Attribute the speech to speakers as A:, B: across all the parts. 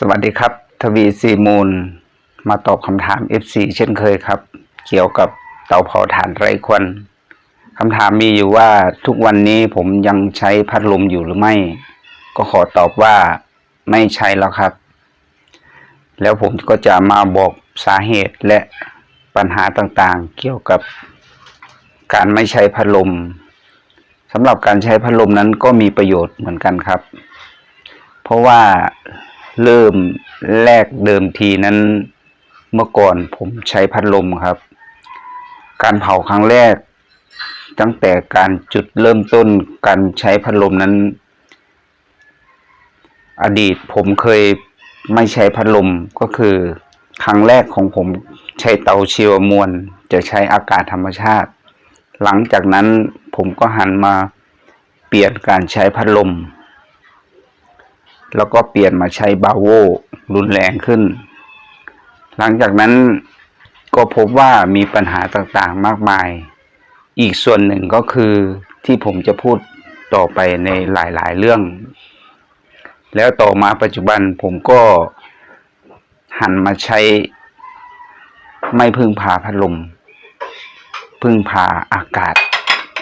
A: สวัสดีครับ ทวีซีมูล มาตอบคำถาม FC เช่นเคยครับ เกี่ยวกับเตาเผาถ่านไร้ควันคำถามมีอยู่ว่าทุกวันนี้ผมยังใช้พัดลมอยู่หรือไม่ ก็ขอตอบว่าไม่ใช้แล้วครับ แล้วผมก็จะมาบอกสาเหตุและปัญหาต่างๆ เกี่ยวกับการไม่ใช้พัดลมสำหรับการใช้พัดลมนั้นก็มีประโยชน์เหมือนกันครับ เพราะว่า เริ่มแรกเดิมทีนั้น เมื่อก่อนผมใช้พัดลมครับ การเผาครั้งแรก ตั้งแต่การจุดเริ่มต้นการใช้พัดลมนั้น อดีตผมเคยไม่ใช้พัดลมก็คือครั้งแรกของผมใช้เตาชีวมวล จะใช้อากาศธรรมชาติ หลังจากนั้นผมก็หันมาเปลี่ยนการใช้พัดลม แล้วก็เปลี่ยนมาใช้บาโวรุนแรงขึ้น หลังจากนั้นก็พบว่ามีปัญหาต่างๆมากมาย อีกส่วนหนึ่งก็คือที่ผมจะพูดต่อไปในหลายๆเรื่อง แล้วต่อมาปัจจุบันผมก็หันมาใช้ ไม่พึ่งพาพัดลม พึ่งพาอากาศ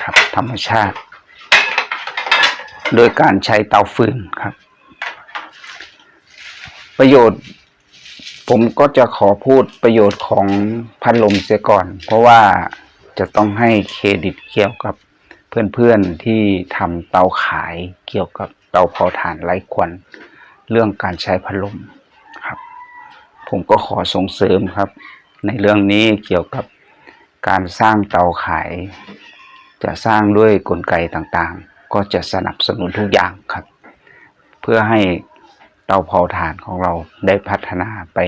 A: ครับธรรมชาติ โดยการใช้เตาฟืนครับ ประโยชน์ ผมก็จะขอพูดประโยชน์ของพัดลมเสียก่อน เพราะว่าจะต้องให้เครดิตเกี่ยวกับเพื่อนๆที่ทำเตาขายเกี่ยวกับเตาเผาถ่านไร้ควันเรื่องการใช้พัดลมครับ ผมก็ขอส่งเสริมครับ ในเรื่องนี้เกี่ยวกับการสร้างเตาขาย จะสร้างด้วยกลไกต่างๆ ก็จะสนับสนุนทุกอย่างครับ เพื่อให้ เตาเผาถ่านของเราได้พัฒนาไป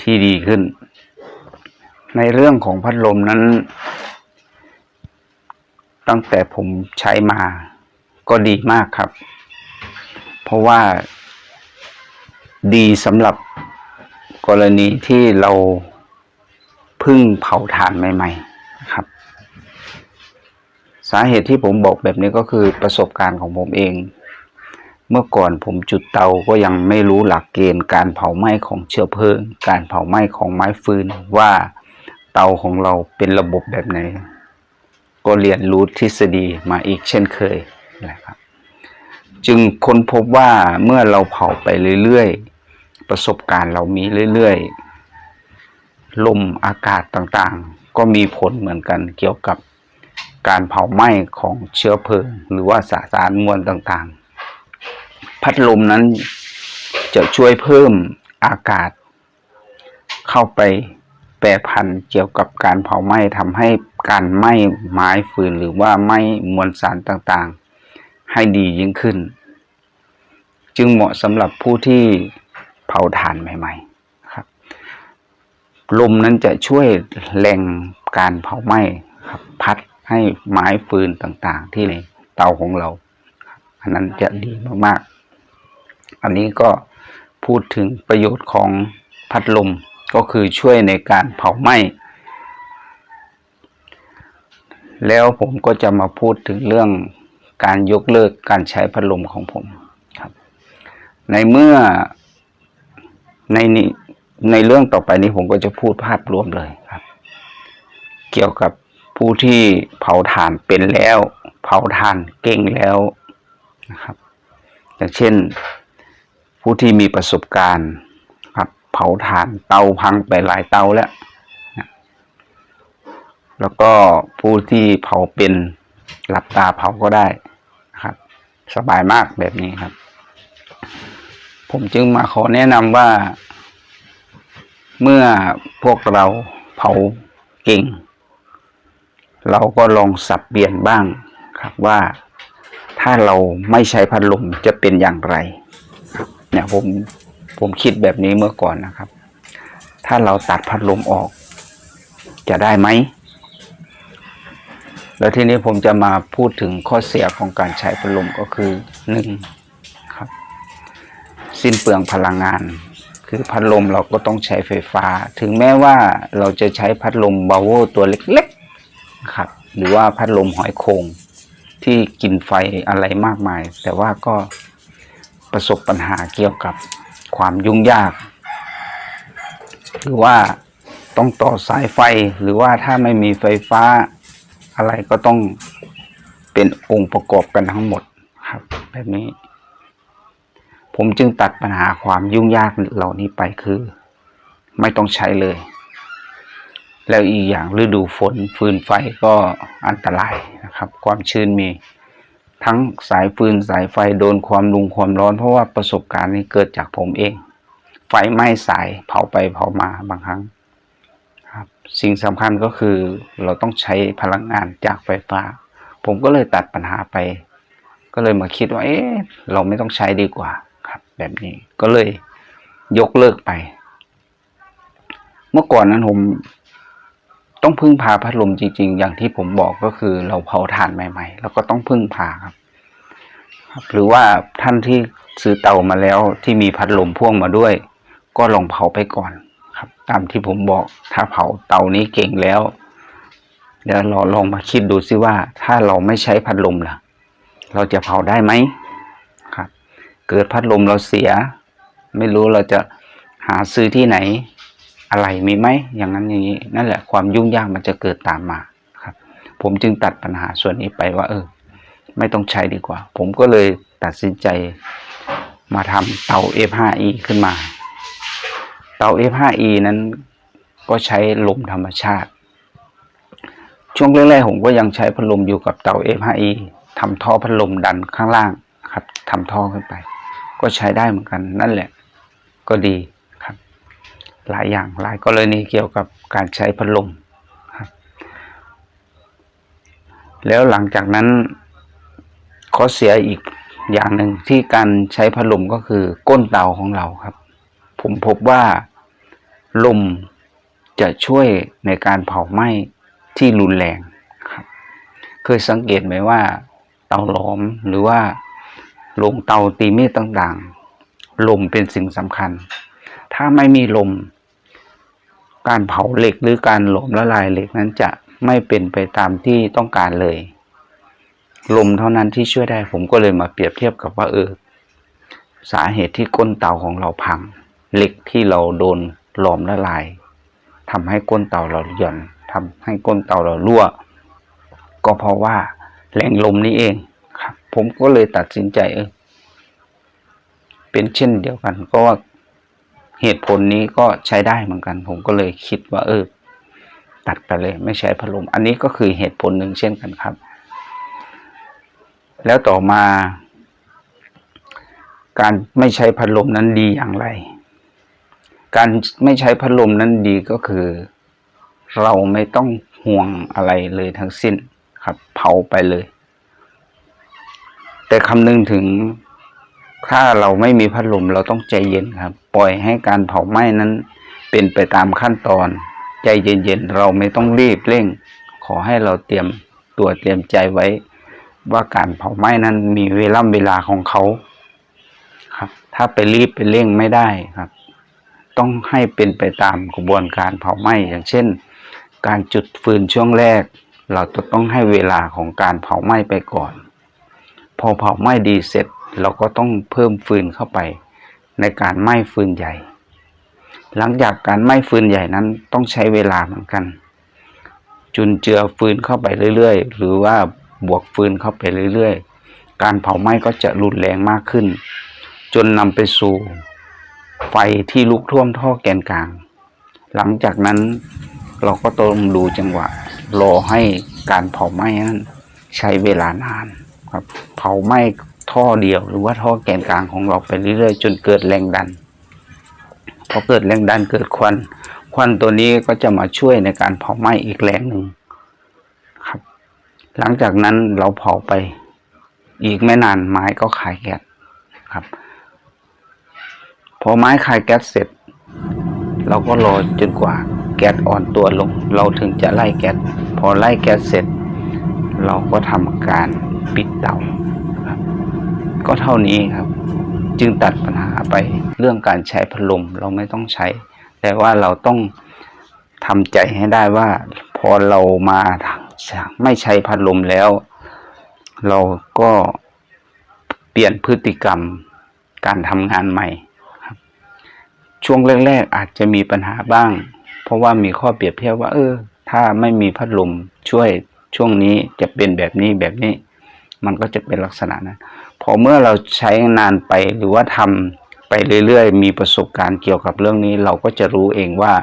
A: ที่ดีขึ้น ในเรื่องของพัดลมนั้น ตั้งแต่ผมใช้มาก็ดีมากครับ เพราะว่าดีสำหรับกรณีที่เราพึ่งเผาถ่านใหม่ ๆ ครับ สาเหตุที่ผมบอกแบบนี้ก็คือประสบการณ์ของผมเอง เมื่อก่อนผมจุดเตาก็ยังไม่รู้หลักเกณฑ์การเผาไหม้ของเชื้อเพลิง การเผาไหม้ของไม้ฟืนว่าเตาของเราเป็นระบบแบบไหน ก็เรียนรู้ทฤษฎีมาอีกเช่นเคยนะครับ จึงค้นพบว่าเมื่อเราเผาไปเรื่อยๆ ประสบการณ์เรามีเรื่อยๆ ลมอากาศต่างๆ ก็มีผลเหมือนกันเกี่ยวกับการเผาไหม้ของเชื้อเพลิง หรือว่าสสารมวลต่างๆ พัดลมนั้นจะช่วยเพิ่มอากาศ เข้าไปแปรพันธ์เกี่ยวกับการเผาไหม้ทำให้การไหม้ไม้ฟืนหรือว่าไหม้มวลสารต่างๆ ให้ดียิ่งขึ้น จึงเหมาะสำหรับผู้ที่เผาถ่านใหม่ ๆ ครับ ลมนั้นจะช่วยแรงการเผาไหม้ครับ พัดให้ไม้ฟืนต่างๆ ที่ในเตาของเรา อันนั้นจะดีมากๆ อันนี้ก็พูดถึงประโยชน์ของพัดลมก็คือช่วยในการเผาไหม้ แล้วผมก็จะมาพูดถึงเรื่องการยกเลิกการใช้พัดลมของผมครับ ในเมื่อในนี้ในเรื่องต่อไปนี้ผมก็จะพูดภาพรวมเลยครับ เกี่ยวกับผู้ที่เผาถ่านเป็นแล้ว เผาถ่านเก่งแล้วนะครับ อย่างเช่น ผู้ที่มีประสบการณ์ครับเผาถ่านเตาพังไปหลายเตาแล้วนะแล้วก็ผู้ที่เผาเป็นหลับตาเผาก็ได้นะครับ สบายมากแบบนี้ครับ ผมจึงมาขอแนะนำว่า เมื่อพวกเราเผาเก่ง เราก็ลองสับเปลี่ยนบ้างครับว่าถ้าเราไม่ใช้พัดลมจะเป็นอย่างไร เนี่ยผมผมคิดแบบนี้เมื่อก่อนนะครับ ถ้าเราตัดพัดลมออก จะได้ไหม แล้วทีนี้ผมจะมาพูดถึงข้อเสียของการใช้พัดลมก็คือหนึ่งครับ สิ้นเปลืองพลังงาน คือพัดลมเราก็ต้องใช้ไฟฟ้า ถึงแม้ว่าเราจะใช้พัดลมบาโวตัวเล็กๆครับ หรือว่าพัดลมหอยโคงที่กินไฟอะไรมากมาย แต่ว่าก็ ประสบปัญหาเกี่ยวกับความยุ่งยาก หรือว่าต้องต่อสายไฟหรือว่าถ้าไม่มีไฟฟ้าอะไรก็ต้องเป็นองค์ประกอบกันทั้งหมดครับ แบบนี้ ผมจึงตัดปัญหาความยุ่งยากเหล่านี้ไปคือ ไม่ต้องใช้เลย แล้วอีกอย่างฤดูฝนฟืนไฟก็อันตรายนะครับ ความชื้นมี ทั้งสายฟืนสายไฟโดนความรุงความร้อน เพราะว่าประสบการณ์นี้เกิดจากผมเอง ไฟไหม้สายเผาไปเผามาบางครั้งครับสิ่งสำคัญก็คือเราต้องใช้พลังงานจากไฟฟ้า ผมก็เลยตัดปัญหาไป ก็เลยมาคิดว่า เอ๊ะเราไม่ต้องใช้ดีกว่าครับ แบบนี้ก็เลยยกเลิกไป เมื่อก่อนนั้นผม ต้องพึ่งพาพัดลมจริง ๆ อย่างที่ผมบอกก็คือเราเผาถ่านใหม่ ๆ แล้วก็ต้องพึ่งพาครับ หรือว่าท่านที่ซื้อเตามาแล้วที่มีพัดลมพ่วงมาด้วย ก็ลองเผาไปก่อนครับ ตามที่ผมบอกถ้าเผาเตานี้เก่งแล้วเดี๋ยวเราลองมาคิดดูซิว่า ถ้าเราไม่ใช้พัดลมล่ะ เราจะเผาได้ไหมครับ เกิดพัดลมเราเสีย ไม่รู้เราจะหาซื้อที่ไหน อะไรมีไหมอย่างนั้นอย่างนี้ นั่นแหละความยุ่งยากมันจะเกิดตามมาครับ ผมจึงตัดปัญหาส่วนนี้ไปว่า เออ ไม่ต้องใช้ดีกว่า ผมก็เลยตัดสินใจมาทำเตา F5E ขึ้นมา เตา F5E นั้นก็ใช้ลมธรรมชาติ ช่วงแรกๆผมก็ยังใช้พัดลมอยู่กับเตา F5E ทำท่อพัดลมดันข้างล่างครับทำท่อขึ้นไป ก็ใช้ได้เหมือนกันนั่นแหละ ก็ดี หลายอย่างหลายกรณีเกี่ยวกับการใช้พัดลมครับแล้วหลังจากนั้นข้อเสียอีกอย่างหนึ่งที่การใช้พัดลมก็คือก้นเตาของเราครับ ผมพบว่าลมจะช่วยในการเผาไหม้ที่รุนแรงครับ เคยสังเกตไหมว่าเตาหลอมหรือว่าโรงเตาตีมีดต่างๆ ลมเป็นสิ่งสำคัญ ถ้าไม่มีลม การเผาเหล็กหรือการหลอมละลายเหล็กนั้นจะไม่เป็นไปตามที่ต้องการเลย ลมเท่านั้นที่ช่วยได้ผมก็เลยมาเปรียบเทียบกับว่าเออสาเหตุที่ก้นเตาของเราพังเหล็กที่เราโดนหลอมละลายทำให้ก้นเตาเราหย่อนทำให้ก้นเตาเรารั่ว ก็เพราะว่าแรงลมนี้เองครับ ผมก็เลยตัดสินใจเออเป็นเช่นเดียวกัน ก็ว่า เหตุผลนี้ก็ใช้ได้เหมือนกัน ผมก็เลยคิดว่า เออ ตัดไปเลย ไม่ใช้พัดลม อันนี้ก็คือเหตุผลหนึ่งเช่นกันครับ แล้วต่อมา การไม่ใช้พัดลมนั้นดีอย่างไร การไม่ใช้พัดลมนั้นดีก็คือ เราไม่ต้องห่วงอะไรเลยทั้งสิ้นครับ เผาไปเลย แต่คำนึงถึง ถ้าเราไม่มีพัดลมเราต้องใจเย็นครับ ปล่อยให้การเผาไหม้นั้น เป็นไปตามขั้นตอน ใจเย็นๆเราไม่ต้องรีบเร่ง ขอให้เราเตรียมตัวเตรียมใจไว้ ว่าการเผาไหม้นั้นมีเวลาเวลาของเขาครับ ถ้าไปรีบไปเร่งไม่ได้ครับ ต้องให้เป็นไปตามกระบวนการเผาไหม้อย่างเช่น การจุดฟืนช่วงแรก เราจะต้องให้เวลาของการเผาไหม้ไปก่อน พอเผาไหม้ดีเสร็จ เราก็ต้องเพิ่มฟืนเข้าไปในการไหม้ฟืนใหญ่ หลังจากการไหม้ฟืนใหญ่นั้นต้องใช้เวลาเหมือนกัน จุนเจือฟืนเข้าไปเรื่อยๆ หรือว่าบวกฟืนเข้าไปเรื่อยๆ การเผาไหม้ก็จะรุนแรงมากขึ้น จนนำไปสู่ไฟที่ลุกท่วมท่อแกนกลาง หลังจากนั้นเราก็ต้องดูจังหวะ รอให้การเผาไหม้นั้นใช้เวลานานครับ เผาไหม้ ท่อเดียว หรือว่าท่อแกนกลางของเราไปเรื่อยๆจนเกิดแรงดัน พอเกิดแรงดันเกิดควัน ควันตัวนี้ก็จะมาช่วยในการเผาไหม้อีกแรงหนึ่งครับ หลังจากนั้นเราเผาไปอีกไม่นานไม้ก็ขายแก๊สครับ พอไม้คายแก๊สเสร็จ เราก็รอจนกว่าแก๊สอ่อนตัวลง เราถึงจะไล่แก๊สพอไล่แก๊สเสร็จ เราก็ทำการปิดเตา ก็เท่านี้ครับ จึงตัดปัญหาไปเรื่องการใช้พัดลมเราไม่ต้องใช้ แต่ว่าเราต้องทำใจให้ได้ว่า พอเรามาไม่ใช้พัดลมแล้ว เราก็เปลี่ยนพฤติกรรมการทำงานใหม่ครับ ช่วงแรก ๆ อาจจะมีปัญหาบ้าง เพราะว่ามีข้อเปรียบเทียบว่า เออ ถ้าไม่มีพัดลมช่วยช่วงนี้จะเป็นแบบนี้แบบนี้ มันก็จะเป็นลักษณะนั้น พอเมื่อเราใช้นานไปหรือว่าทำไปเรื่อยๆ มีประสบการณ์เกี่ยวกับเรื่องนี้ เราก็จะรู้เองว่า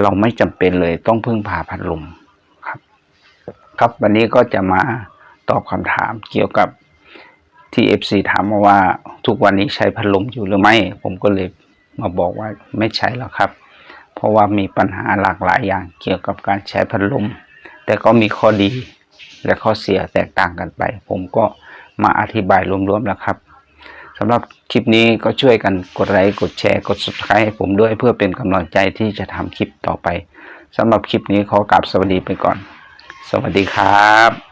A: เราไม่จำเป็นเลยต้องพึ่งพาพัดลมครับ ครับวันนี้ก็จะมาตอบคำถามเกี่ยวกับที่ FC ถามมาว่าทุกวันนี้ใช้พัดลมอยู่หรือไม่ ผมก็เลยมาบอกว่าไม่ใช้แล้วครับ เพราะว่ามีปัญหาหลากหลายอย่างเกี่ยวกับการใช้พัดลม แต่ก็มีข้อดีและข้อเสียแตกต่างกันไป ผมก็ มาอธิบายรวมๆแล้วครับสำหรับคลิปนี้ก็ช่วยกันกดไลค์กดแชร์กด subscribe ให้ผมด้วยเพื่อเป็นกำลังใจที่จะทำคลิปต่อไปสำหรับคลิปนี้ขอกราบสวัสดีไปก่อน สวัสดีครับ